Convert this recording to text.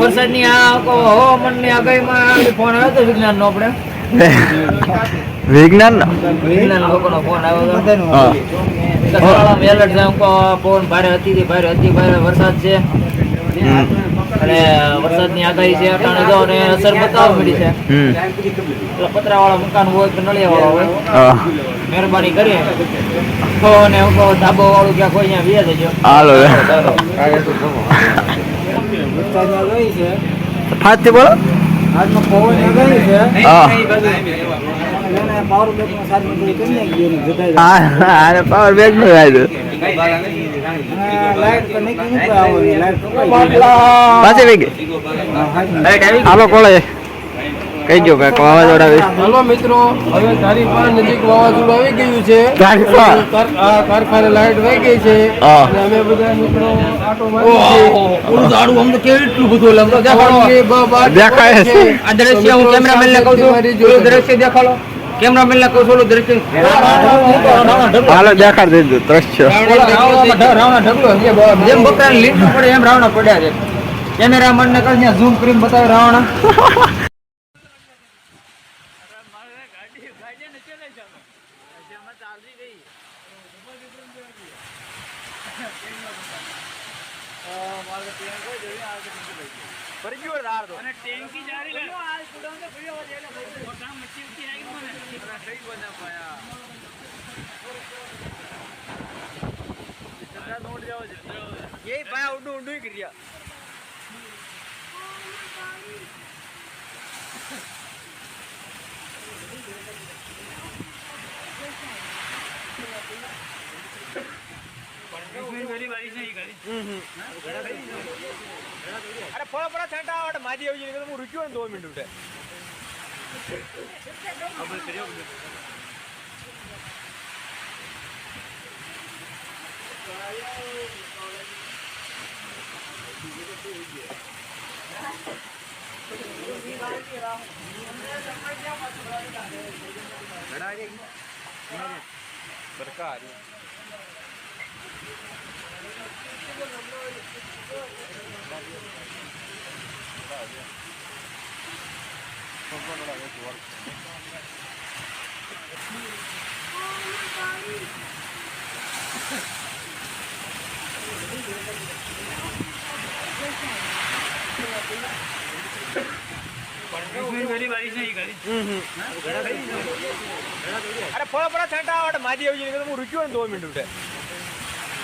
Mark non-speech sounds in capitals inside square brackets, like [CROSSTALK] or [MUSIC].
વરસાદની આ કો- હવામાનની આગાહીમાં ફોન આવ્યો તો વિજ્ઞાનનો આપણે. [LAUGHS] વિજ્ઞાન? વિજ્ઞાન લોકોનો ફોન આવ્યો હતો હા. એલર્ટ છે અમુક પવન ભારે હતી ભારે હતી ભારે વરસાદ છે. અને વરસાદની આગાહી છે અટાણે જો અને અસર બતાવવા મળી છે. એટલે પતરાવાળા મકાન હોય કે નળિયાવાળા હોય મહેરબાની કરી. તો અને હું ધાબો વાળું ક્યાંક હોય ત્યાં વ્યા જજો. હાલો. બોલો. પવન છે. હા. પાવર બેગનું આવ્યું પાસે વેગી. હાલો કોળે. ગયો કાંઈક વાવાઝોડા હાલો મિત્રો હવે તારીફા નજીક વાવાઝોડું આવી ગયું છે. કારખાને લાઈટ વહી ગઈ છે. અને અમે બધા મિત્રો આટો મારી છે. ઓલું દાડું આમ તો બધું દેખાય છે. આ દ્રશ્ય હું કેમેરામેન ને કહું છું. દ્રશ્ય દેખાડો. કેમેરામેન ને કહું છું દ્રશ્ય. હાલો દેખાડ દીધું દ્રશ્ય. રાવણા ઢગલો જેમ બકરાને લીંબુ પડે એમ રાવણા પડ્યા છે. કેમેરામેન ને કહું ઝૂમ કરીને બતાવે રાવણા. હવા ચાલતી રહી. ફરી ગયો ધાર તો અને ટેન્કી જારી લે. આજ કુડાં મોટા મચ્છી ઉતી આવી મને. કઈ બના પાયા જતા નોટ જાવ એ ભાઈ ઉડું ઉડું કરી રહ્યા. અરે ફળો ફળો છાંટા આવડે માજી આવી જઈને હું રૂક્યો ને દો મિનિટ ઘડા બરકા હારી અરે ફળ પડા ઠંડા માટે માજી આવી જઈને હું રૂક્યો ને દો મિનિટ ઉઠે.